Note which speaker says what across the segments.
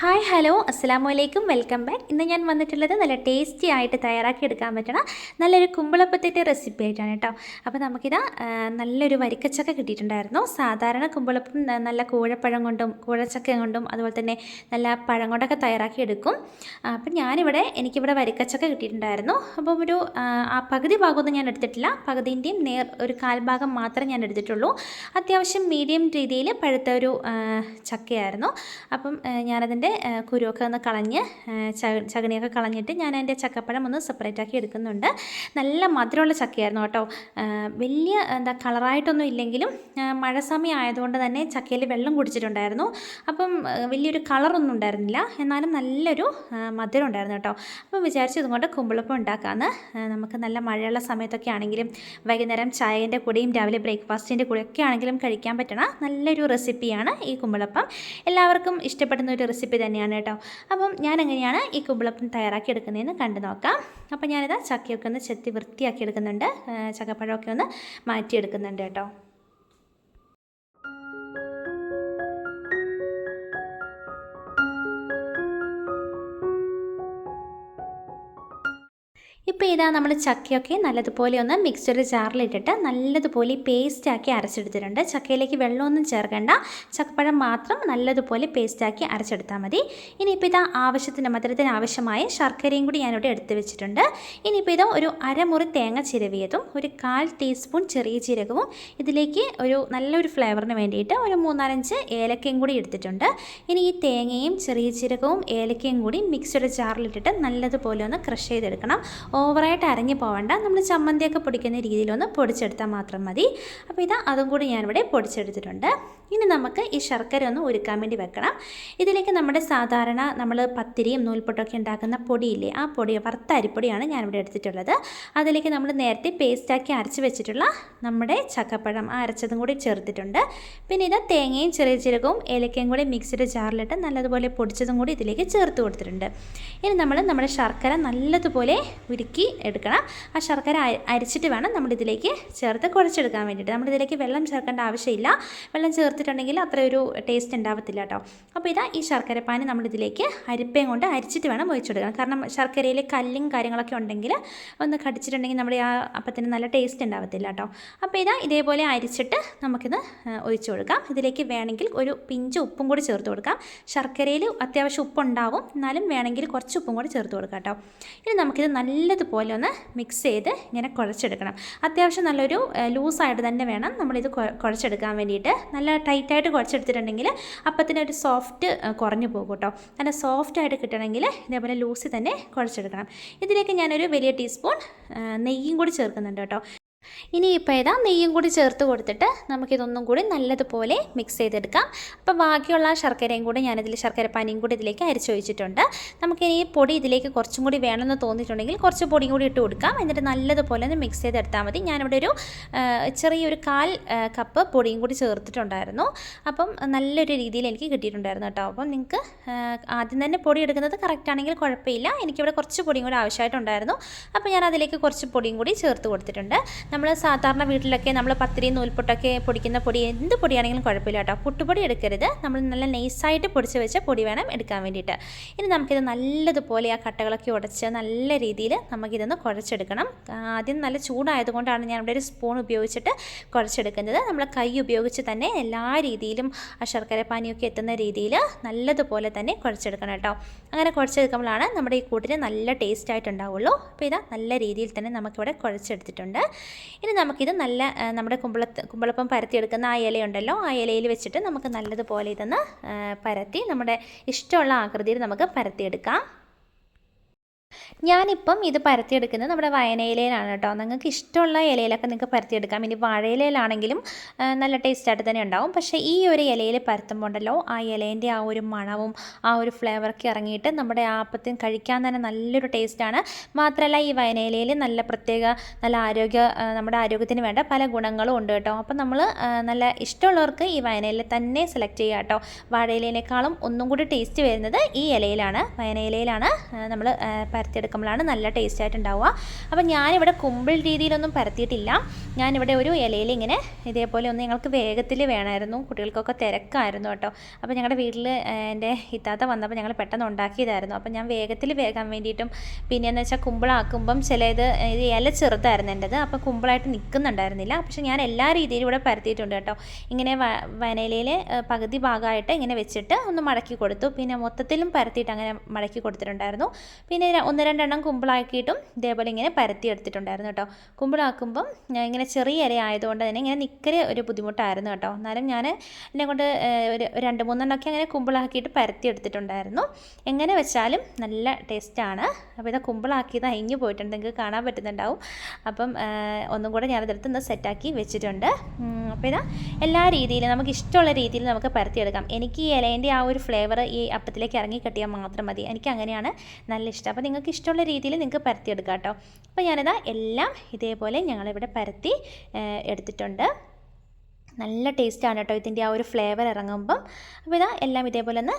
Speaker 1: Hi hello. അസ്സാം വലൈക്കും welcome back. ഇന്ന് ഞാൻ വന്നിട്ടുള്ളത് നല്ല ടേസ്റ്റി ആയിട്ട് തയ്യാറാക്കി എടുക്കാൻ പറ്റണ നല്ലൊരു കുമ്പളപ്പത്തിന്റെ റെസിപ്പി ആയിട്ടാണ് കേട്ടോ. അപ്പോൾ നമുക്കിതാ നല്ലൊരു വരിക്കച്ചക്ക കിട്ടിയിട്ടുണ്ടായിരുന്നു. സാധാരണ കുമ്പളപ്പം നല്ല കൂഴപ്പഴം കൊണ്ടും കൂഴച്ചക്ക കൊണ്ടും അതുപോലെ തന്നെ നല്ല പഴം കൊണ്ടൊക്കെ തയ്യാറാക്കി എടുക്കും. അപ്പം ഞാനിവിടെ എനിക്കിവിടെ വരിക്കച്ചക്ക കിട്ടിയിട്ടുണ്ടായിരുന്നു. അപ്പം ഒരു ആ, പകുതി ഭാഗമൊന്നും ഞാൻ എടുത്തിട്ടില്ല. പകുതിന്റെയും നേർ ഒരു കാൽഭാഗം മാത്രമേ ഞാൻ എടുത്തിട്ടുള്ളൂ. അത്യാവശ്യം മീഡിയം രീതിയിൽ പഴുത്ത ഒരു ചക്കയായിരുന്നു. അപ്പം ഞാനതിന്റെ ആ, കുരുവൊക്കെ ഒന്ന് കളഞ്ഞ് ചകണിയൊക്കെ കളഞ്ഞിട്ട് ഞാൻ അതിന്റെ ചക്കപ്പഴം ഒന്ന് സെപ്പറേറ്റ് ആക്കി എടുക്കുന്നുണ്ട്. നല്ല മധുരമുള്ള ചക്കയായിരുന്നു കേട്ടോ. വലിയ എന്താ കളറായിട്ടൊന്നും ഇല്ലെങ്കിലും മഴ സമയം ആയതുകൊണ്ട് തന്നെ ചക്കയിൽ വെള്ളം കുടിച്ചിട്ടുണ്ടായിരുന്നു. അപ്പം വലിയൊരു കളറൊന്നും ഉണ്ടായിരുന്നില്ല. എന്നാലും നല്ലൊരു മധുരം ഉണ്ടായിരുന്നു കേട്ടോ. അപ്പം വിചാരിച്ചു ഇതുകൊണ്ട് കുമ്പിളപ്പം ഉണ്ടാക്കാമെന്ന് നമുക്ക് നല്ല മഴയുള്ള സമയത്തൊക്കെ ആണെങ്കിലും വൈകുന്നേരം ചായന്റെ കൂടെയും രാവിലെ ബ്രേക്ക്ഫാസ്റ്റിന്റെ കൂടെയൊക്കെ ആണെങ്കിലും കഴിക്കാൻ പറ്റണ നല്ലൊരു റെസിപ്പിയാണ് ഈ കുമ്പിളപ്പം. എല്ലാവർക്കും ഇഷ്ടപ്പെടുന്ന ഒരു റെസിപ്പി തന്നെയാണ് കേട്ടോ. അപ്പം ഞാൻ എങ്ങനെയാണ് ഈ കുമ്പിളപ്പം തയ്യാറാക്കി എടുക്കുന്നതെന്ന് കണ്ടു നോക്കാം. അപ്പം ഞാനിതാ ചക്കയൊക്കെ ഒന്ന് ചെത്തി വൃത്തിയാക്കി എടുക്കുന്നുണ്ട്. ചക്കപ്പഴമൊക്കെ ഒന്ന് മാറ്റിയെടുക്കുന്നുണ്ട് കേട്ടോ. ഇപ്പോൾ ഇതാ നമ്മൾ ചക്കയൊക്കെ നല്ലതുപോലെ ഒന്ന് മിക്സ്ചർ ജാറിലിട്ടിട്ട് നല്ലതുപോലെ പേസ്റ്റാക്കി അരച്ചെടുത്തിട്ടുണ്ട്. ചക്കയിലേക്ക് വെള്ളമൊന്നും ചേർക്കേണ്ട. ചക്കപ്പഴം മാത്രം നല്ലതുപോലെ പേസ്റ്റാക്കി അരച്ചെടുത്താൽ മതി. ഇനിയിപ്പോൾ ഇതാ ആവശ്യത്തിന് മധുരത്തിന് ആവശ്യമായ ശർക്കരയും കൂടി ഞാനിവിടെ എടുത്ത് വെച്ചിട്ടുണ്ട്. ഇനിയിപ്പോൾ ഇതാ ഒരു അരമുറി തേങ്ങ ചിരവിയതും ഒരു കാൽ ടീസ്പൂൺ ചെറിയ ജീരകവും ഇതിലേക്ക് ഒരു നല്ലൊരു ഫ്ലേവറിന് വേണ്ടിയിട്ട് ഒരു മൂന്നാലഞ്ച് ഏലക്കയും കൂടി എടുത്തിട്ടുണ്ട്. ഇനി ഈ തേങ്ങയും ചെറിയ ജീരകവും ഏലക്കയും കൂടി മിക്സ്ഡ് ജാറിലിട്ടിട്ട് നല്ലതുപോലെ ഒന്ന് ക്രഷ് ചെയ്തെടുക്കണം. ഓവറായിട്ട് അരഞ്ഞു പോകണ്ട നമ്മൾ ചമ്മന്തിയൊക്കെ പൊടിക്കുന്ന രീതിയിലൊന്ന് പൊടിച്ചെടുത്താൽ മാത്രം മതി. അപ്പോൾ ഇതാ അതും കൂടി ഞാനിവിടെ പൊടിച്ചെടുത്തിട്ടുണ്ട്. ഇനി നമുക്ക് ഈ ശർക്കര ഒന്ന് ഉരുക്കാൻ വേണ്ടി വെക്കണം. ഇതിലേക്ക് നമ്മുടെ സാധാരണ നമ്മൾ പത്തിരിയും നൂൽപ്പൊട്ടൊക്കെ ഉണ്ടാക്കുന്ന പൊടിയില്ലേ ആ പൊടി വറുത്ത അരിപ്പൊടിയാണ് ഞാനിവിടെ എടുത്തിട്ടുള്ളത്. അതിലേക്ക് നമ്മൾ നേരത്തെ പേസ്റ്റാക്കി അരച്ച് വെച്ചിട്ടുള്ള നമ്മുടെ ചക്കപ്പഴം ആ അരച്ചതും കൂടി ചേർത്തിട്ടുണ്ട്. പിന്നെ ഇത് തേങ്ങയും ചെറിയ ജീരകവും ഏലക്കയും കൂടി മിക്സിയുടെ ജാറിലിട്ട് നല്ലതുപോലെ പൊടിച്ചതും കൂടി ഇതിലേക്ക് ചേർത്ത് കൊടുത്തിട്ടുണ്ട്. ഇനി നമ്മൾ നമ്മുടെ ശർക്കര നല്ലതുപോലെ ഉരുക്കി എടുക്കണം. ആ ശർക്കര അരി- അരിച്ചിട്ട് വേണം നമ്മളിതിലേക്ക് ചേർത്ത് കുഴച്ചെടുക്കാൻ വേണ്ടിയിട്ട്. നമ്മളിതിലേക്ക് വെള്ളം ചേർക്കേണ്ട ആവശ്യമില്ല. വെള്ളം ചേർത്തിട്ടുണ്ടെങ്കിൽ അത്ര ഒരു ടേസ്റ്റ് ഉണ്ടാവത്തില്ല കേട്ടോ. അപ്പോൾ ഇതാ ഈ ശർക്കരപ്പാനി നമ്മൾ ഇതിലേക്ക് അരിപ്പയും കൊണ്ട് അരിച്ചിട്ട് വേണം ഒഴിച്ചെടുക്കണം കാരണം ശർക്കരയിൽ കല്ലും കാര്യങ്ങളൊക്കെ ഉണ്ടെങ്കിൽ ഒന്ന് കടിച്ചിട്ടുണ്ടെങ്കിൽ നമ്മുടെ ആ അപ്പത്തിന് നല്ല ടേസ്റ്റ് ഉണ്ടാവത്തില്ല കേട്ടോ. അപ്പോൾ ഇതാ ഇതേപോലെ അരിച്ചിട്ട് നമുക്കിത് ഒഴിച്ചു കൊടുക്കാം ഇതിലേക്ക് വേണമെങ്കിൽ ഒരു പിഞ്ച് ഉപ്പും കൂടി ചേർത്ത് കൊടുക്കാം. ശർക്കരയിൽ അത്യാവശ്യം ഉപ്പുണ്ടാവും. എന്നാലും വേണമെങ്കിൽ കുറച്ച് ഉപ്പും കൂടി ചേർത്ത് കൊടുക്കാം കേട്ടോ. ഇനി നമുക്കിത് നല്ലതുപോലെ ഒന്ന് മിക്സ് ചെയ്ത് ഇങ്ങനെ കുഴച്ചെടുക്കണം. അത്യാവശ്യം നല്ലൊരു ലൂസായിട്ട് തന്നെ വേണം നമ്മളിത് കുഴ- കുഴച്ചെടുക്കാൻ വേണ്ടിയിട്ട്. നല്ല ടൈറ്റായിട്ട് കുഴച്ചെടുത്തിട്ടുണ്ടെങ്കിൽ അപ്പത്തിന് ഒരു സോഫ്റ്റ് കുറഞ്ഞു പോകും കേട്ടോ. നല്ല സോഫ്റ്റായിട്ട് കിട്ടണമെങ്കിൽ ഇതേപോലെ ലൂസിൽ തന്നെ കുഴച്ചെടുക്കണം. ഇതിലേക്ക് ഞാനൊരു വലിയ ടീസ്പൂൺ നെയ്യും കൂടി ചേർക്കുന്നുണ്ട് കേട്ടോ. ഇനി ഇപ്പോൾ ഏതാ നെയ്യും കൂടി ചേർത്ത് കൊടുത്തിട്ട് നമുക്കിതൊന്നും കൂടി നല്ലതുപോലെ മിക്സ് ചെയ്തെടുക്കാം. അപ്പോൾ ബാക്കിയുള്ള ശർക്കരയും കൂടി ഞാനിതിൽ ശർക്കര പനിയും കൂടി ഇതിലേക്ക് അരിച്ചൊഴിച്ചിട്ടുണ്ട് നമുക്കിനി ഈ പൊടി ഇതിലേക്ക് കുറച്ചും കൂടി വേണമെന്ന് തോന്നിയിട്ടുണ്ടെങ്കിൽ കുറച്ച് പൊടിയും കൂടി ഇട്ട് കൊടുക്കാം. എന്നിട്ട് നല്ലതുപോലെ ഒന്ന് മിക്സ് ചെയ്തെടുത്താൽ മതി. ഞാനിവിടെ ഒരു ചെറിയൊരു കാൽ കപ്പ് പൊടിയും കൂടി ചേർത്തിട്ടുണ്ടായിരുന്നു. അപ്പം നല്ലൊരു രീതിയിൽ എനിക്ക് കിട്ടിയിട്ടുണ്ടായിരുന്നു കേട്ടോ. അപ്പം നിങ്ങൾക്ക് ആദ്യം തന്നെ പൊടി എടുക്കുന്നത് കറക്റ്റ് ആണെങ്കിൽ കുഴപ്പമില്ല. എനിക്കിവിടെ കുറച്ച് പൊടിയും കൂടി ആവശ്യമായിട്ടുണ്ടായിരുന്നു. അപ്പോൾ ഞാൻ അതിലേക്ക് കുറച്ച് പൊടിയും കൂടി ചേർത്ത് കൊടുത്തിട്ടുണ്ട്. നമ്മൾ സാധാരണ വീട്ടിലൊക്കെ നമ്മൾ പത്തിരി നൂൽപ്പൊട്ടൊക്കെ പൊടിക്കുന്ന പൊടി എന്ത് പൊടിയാണെങ്കിലും കുഴപ്പമില്ല കേട്ടോ. പുട്ടുപൊടി എടുക്കരുത്. നമ്മൾ നല്ല നൈസായിട്ട് പൊടിച്ച് വെച്ച പൊടി വേണം എടുക്കാൻ വേണ്ടിയിട്ട്. ഇനി നമുക്കിത് നല്ലതുപോലെ ആ കട്ടകളൊക്കെ ഉടച്ച് നല്ല രീതിയിൽ നമുക്കിതൊന്ന് കുഴച്ചെടുക്കണം. ആദ്യം നല്ല ചൂടായതുകൊണ്ടാണ് ഞാൻ ഇവിടെ ഒരു സ്പൂൺ ഉപയോഗിച്ചിട്ട് കുഴച്ചെടുക്കുന്നത്. നമ്മൾ കൈ ഉപയോഗിച്ച് തന്നെ എല്ലാ രീതിയിലും ആ ശർക്കര പാനിയൊക്കെ എത്തുന്ന രീതിയിൽ നല്ലതുപോലെ തന്നെ കുഴച്ചെടുക്കണം കേട്ടോ. അങ്ങനെ കുഴച്ചെടുക്കുമ്പോഴാണ് നമ്മുടെ ഈ കൂട്ടിന് നല്ല ടേസ്റ്റ് ആയിട്ടുണ്ടാവുള്ളൂ. അപ്പോൾ ഇതാ നല്ല രീതിയിൽ തന്നെ നമുക്കിവിടെ കുഴച്ചെടുത്തിട്ടുണ്ട്. ഇനി നമുക്കിത് നല്ല നമ്മുടെ കുമ്പള കുമ്പളപ്പം പരത്തിയെടുക്കുന്ന ആ ഇലയുണ്ടല്ലോ ആ ഇലയിൽ വെച്ചിട്ട് നമുക്ക് നല്ലതുപോലെ ഇതൊന്ന് പരത്തി നമ്മുടെ ഇഷ്ടമുള്ള ആകൃതിയിൽ നമുക്ക് പരത്തിയെടുക്കാം. ഞാനിപ്പം ഇത് പരത്തിയെടുക്കുന്നത് നമ്മുടെ വയനയിലയിലാണ് കേട്ടോ. നിങ്ങൾക്ക് ഇഷ്ടമുള്ള ഇലയിലൊക്കെ നിങ്ങൾക്ക് പരത്തിയെടുക്കാം. ഇനി വാഴയിലയിലാണെങ്കിലും നല്ല ടേസ്റ്റായിട്ട് തന്നെ ഉണ്ടാവും. പക്ഷേ ഈ ഒരു ഇലയിൽ പരത്തുമ്പോൾ ഉണ്ടല്ലോ ആ ഇലേന്റെ ആ ഒരു മണവും ആ ഒരു ഫ്ലേവറൊക്കെ ഇറങ്ങിയിട്ട് നമ്മുടെ ആ കഴിക്കാൻ തന്നെ നല്ലൊരു ടേസ്റ്റാണ്. മാത്രമല്ല ഈ വയനയിലയിൽ നല്ല പ്രത്യേക നല്ല ആരോഗ്യ നമ്മുടെ ആരോഗ്യത്തിന് വേണ്ട പല ഗുണങ്ങളും ഉണ്ട് കേട്ടോ. അപ്പം നമ്മൾ നല്ല ഇഷ്ടമുള്ളവർക്ക് ഈ വയനയില തന്നെ സെലക്ട് ചെയ്യുക കേട്ടോ. വാഴയിലേക്കാളും ഒന്നും കൂടി ടേസ്റ്റ് വരുന്നത് ഈ ഇലയിലാണ് വയനയിലയിലാണ് നമ്മൾ പരത്തിയെടുക്കുമ്പോഴാണ് നല്ല ടേസ്റ്റ് ആയിട്ട് ഉണ്ടാവുക അപ്പോൾ ഞാനിവിടെ കുമ്പിൾ രീതിയിലൊന്നും പരത്തിയിട്ടില്ല. ഞാനിവിടെ ഒരു ഇലയിൽ ഇങ്ങനെ ഇതേപോലെ ഒന്ന് ഞങ്ങൾക്ക് വേഗത്തിൽ വേണമായിരുന്നു. കുട്ടികൾക്കൊക്കെ തിരക്കായിരുന്നു കേട്ടോ. അപ്പോൾ ഞങ്ങളുടെ വീട്ടിൽ എന്റെ ഇത്താത്ത വന്നപ്പോൾ ഞങ്ങൾ പെട്ടെന്ന് ഉണ്ടാക്കിയതായിരുന്നു. അപ്പോൾ ഞാൻ വേഗത്തിൽ വേകാൻ വേണ്ടിയിട്ടും പിന്നെയെന്ന് വെച്ചാൽ കുമ്പിളാക്കുമ്പം ചിലത് ഇല ചെറുതായിരുന്നു എന്റെത്. അപ്പോൾ കുമ്പിളായിട്ട് നിൽക്കുന്നുണ്ടായിരുന്നില്ല. പക്ഷേ ഞാൻ എല്ലാ രീതിയിലും ഇവിടെ പരത്തിയിട്ടുണ്ട് കേട്ടോ. ഇങ്ങനെ വനയിലയിൽ പകുതി ഭാഗമായിട്ട് ഇങ്ങനെ വെച്ചിട്ട് ഒന്ന് മടക്കി കൊടുത്തു. പിന്നെ മൊത്തത്തിലും പരത്തിയിട്ട് അങ്ങനെ മടക്കി കൊടുത്തിട്ടുണ്ടായിരുന്നു. പിന്നെ ഒന്ന് രണ്ടെണ്ണം കുമ്പിളാക്കിയിട്ടും ഇതേപോലെ ഇങ്ങനെ പരത്തി എടുത്തിട്ടുണ്ടായിരുന്നു കേട്ടോ. കുമ്പിളാക്കുമ്പം ഇങ്ങനെ ചെറിയ ഇല ആയതുകൊണ്ട് തന്നെ ഇങ്ങനെ നിൽക്കൽ ഒരു ബുദ്ധിമുട്ടായിരുന്നു കേട്ടോ. എന്നാലും ഞാൻ എന്നെ കൊണ്ട് ഒരു രണ്ട് മൂന്നെണ്ണമൊക്കെ അങ്ങനെ കുമ്പിളാക്കിയിട്ട് പരത്തി എടുത്തിട്ടുണ്ടായിരുന്നു എങ്ങനെ വെച്ചാലും നല്ല ടേസ്റ്റാണ്. അപ്പോൾ ഇതാ കുമ്പിളാക്കിയത് അയിഞ്ഞു പോയിട്ടുണ്ട്. നിങ്ങൾക്ക് കാണാൻ പറ്റുന്നുണ്ടാവും. അപ്പം ഒന്നും കൂടെ ഞാനതെടുത്ത് ഒന്ന് സെറ്റാക്കി വെച്ചിട്ടുണ്ട്. അപ്പോൾ ഇതാ എല്ലാ രീതിയിലും നമുക്ക് ഇഷ്ടമുള്ള രീതിയിൽ നമുക്ക് പരത്തിയെടുക്കാം. എനിക്ക് ഈ ഇലേന്റെ ആ ഒരു ഫ്ലേവർ ഈ അപ്പത്തിലേക്ക് ഇറങ്ങി കിട്ടിയാൽ മാത്രം മതി. എനിക്ക് അങ്ങനെയാണ് നല്ല ഇഷ്ടം. അപ്പോൾ നിങ്ങൾക്ക് ഇഷ്ടമുള്ള രീതിയിൽ നിങ്ങൾക്ക് പരത്തിയെടുക്കാം കേട്ടോ. അപ്പോൾ ഞാനിതാ എല്ലാം ഇതേപോലെ ഞങ്ങളിവിടെ പരത്തി എടുത്തിട്ടുണ്ട്. നല്ല ടേസ്റ്റാണ് കേട്ടോ ഇതിന്റെ ആ ഒരു ഫ്ലേവർ ഇറങ്ങുമ്പം. അപ്പോൾ ഇതാ എല്ലാം ഇതേപോലെ ഒന്ന്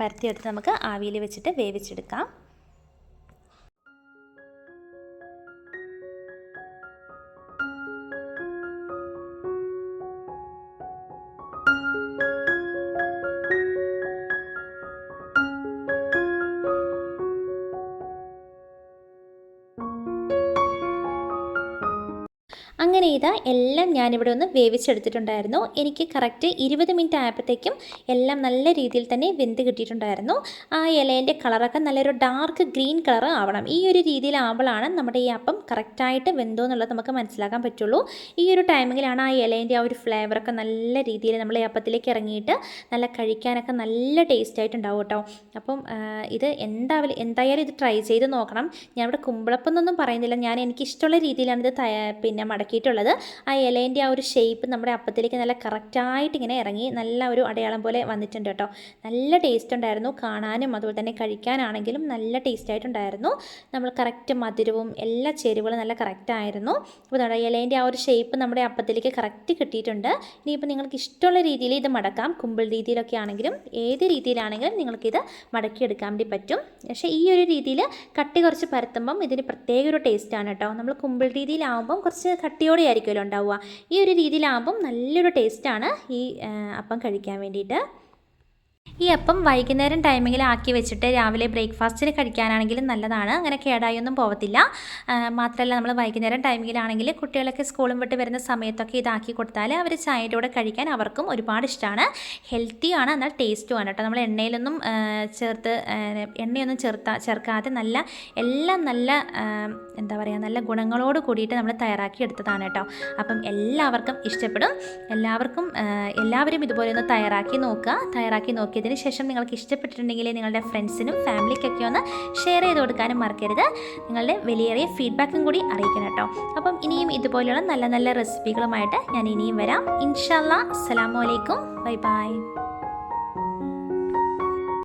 Speaker 1: പരത്തിയെടുത്ത് നമുക്ക് ആവിയിൽ വെച്ചിട്ട് വേവിച്ചെടുക്കാം. അങ്ങനെ ഇതാ എല്ലാം ഞാനിവിടെ ഒന്ന് വേവിച്ചെടുത്തിട്ടുണ്ടായിരുന്നു. എനിക്ക് കറക്റ്റ് ഇരുപത് മിനിറ്റ് ആയപ്പോഴത്തേക്കും എല്ലാം നല്ല രീതിയിൽ തന്നെ വെന്ത് കിട്ടിയിട്ടുണ്ടായിരുന്നു. ആ ഇലേന്റെ കളറൊക്കെ നല്ലൊരു ഡാർക്ക് ഗ്രീൻ കളർ ആവണം. ഈ ഒരു രീതിയിലാവുമ്പോഴാണ് നമ്മുടെ ഈ അപ്പം കറക്റ്റായിട്ട് വെന്തോ എന്നുള്ളത് നമുക്ക് മനസ്സിലാക്കാൻ പറ്റുള്ളൂ. ഈ ഒരു ടൈമിങ്ങിലാണ് ആ ഇലേന്റെ ആ ഒരു ഫ്ലേവറൊക്കെ നല്ല രീതിയിൽ നമ്മൾ ഈ അപ്പത്തിലേക്ക് ഇറങ്ങിയിട്ട് നല്ല കഴിക്കാനൊക്കെ നല്ല ടേസ്റ്റ് ആയിട്ടുണ്ടാവും കേട്ടോ. അപ്പം ഇത് എന്തായാലും എന്തായാലും ഇത് ട്രൈ ചെയ്ത് നോക്കണം. ഞാൻ ഇവിടെ കുമ്പളപ്പം എന്നൊന്നും പറയുന്നില്ല. ഞാൻ എനിക്കിഷ്ടമുള്ള രീതിയിലാണ് ഇത് പിന്നെ പിന്നെ മടക്കിയിട്ടുള്ളത് ആ ഇലേന്റെ ആ ഒരു ഷേപ്പ് നമ്മുടെ അപ്പത്തിലേക്ക് നല്ല കറക്റ്റായിട്ട് ഇങ്ങനെ ഇറങ്ങി നല്ല ഒരു അടയാളം പോലെ വന്നിട്ടുണ്ട് കേട്ടോ. നല്ല ടേസ്റ്റ് ഉണ്ടായിരുന്നു. കാണാനും അതുപോലെ തന്നെ കഴിക്കാനാണെങ്കിലും നല്ല ടേസ്റ്റ് ആയിട്ടുണ്ടായിരുന്നു. നമ്മൾ കറക്റ്റ് മധുരവും എല്ലാ ചേരുവകളും നല്ല കറക്റ്റായിരുന്നു അപ്പോൾ നമ്മുടെ ഇലേന്റെ ആ ഒരു ഷേപ്പ് നമ്മുടെ അപ്പത്തിലേക്ക് കറക്റ്റ് കിട്ടിയിട്ടുണ്ട്. ഇനിയിപ്പോൾ നിങ്ങൾക്ക് ഇഷ്ടമുള്ള രീതിയിൽ ഇത് മടക്കാം. കുമ്പിൾ രീതിയിലൊക്കെ ആണെങ്കിലും ഏത് രീതിയിലാണെങ്കിലും നിങ്ങൾക്കിത് മടക്കിയെടുക്കാൻ വേണ്ടി പറ്റും. പക്ഷേ ഈ ഒരു രീതിയിൽ കട്ടി കുറച്ച് പരത്തുമ്പം ഇതിന് പ്രത്യേക ഒരു ടേസ്റ്റാണ് കേട്ടോ. നമ്മൾ കുമ്പിൾ രീതിയിലാവുമ്പം കുറച്ച് കട്ടിയോടെ ആയിരിക്കുമല്ലോ ഉണ്ടാവുക. ഈ ഒരു രീതിയിലാകുമ്പം നല്ലൊരു ടേസ്റ്റാണ് ഈ അപ്പം കഴിക്കാൻ വേണ്ടിയിട്ട്. ഈ അപ്പം വൈകുന്നേരം ടൈമിങ്ങിൽ ആക്കി വെച്ചിട്ട് രാവിലെ ബ്രേക്ക്ഫാസ്റ്റിന് കഴിക്കാനാണെങ്കിലും നല്ലതാണ്. അങ്ങനെ കേടായൊന്നും പോകത്തില്ല മാത്രമല്ല നമ്മൾ വൈകുന്നേരം ടൈമിങ്ങിലാണെങ്കിൽ കുട്ടികളൊക്കെ സ്കൂളും വിട്ട് വരുന്ന സമയത്തൊക്കെ ഇതാക്കി കൊടുത്താൽ അവർ ചായയുടെ കൂടെ കഴിക്കാൻ അവർക്കും ഒരുപാട് ഇഷ്ടമാണ് ഹെൽത്തിയാണ് എന്നാൽ ടേസ്റ്റുമാണ് കേട്ടോ. നമ്മൾ എണ്ണയിലൊന്നും ചേർത്ത് എണ്ണയൊന്നും ചേർത്താ ചേർക്കാതെ നല്ല എല്ലാം നല്ല എന്താ പറയുക നല്ല ഗുണങ്ങളോട് കൂടിയിട്ട് നമ്മൾ തയ്യാറാക്കി എടുത്തതാണ് കേട്ടോ. അപ്പം എല്ലാവർക്കും ഇഷ്ടപ്പെടും. എല്ലാവർക്കും എല്ലാവരും ഇതുപോലെ ഒന്ന് തയ്യാറാക്കി നോക്കുക. തയ്യാറാക്കി നോക്കിയതിന് ശേഷം നിങ്ങൾക്ക് ഇഷ്ടപ്പെട്ടിട്ടുണ്ടെങ്കിൽ നിങ്ങളുടെ ഫ്രണ്ട്സിനും ഫാമിലിക്കൊക്കെ ഒന്ന് ഷെയർ ചെയ്ത് കൊടുക്കാനും മറക്കരുത്. നിങ്ങളുടെ വലിയേറിയ ഫീഡ്ബാക്കും കൂടി അറിയിക്കണം കേട്ടോ. അപ്പം ഇനിയും ഇതുപോലെയുള്ള നല്ല നല്ല റെസിപ്പികളുമായിട്ട് ഞാൻ ഇനിയും വരാം. ഇൻഷാല്ല അസ്സലാമലൈക്കും ബൈ ബൈ.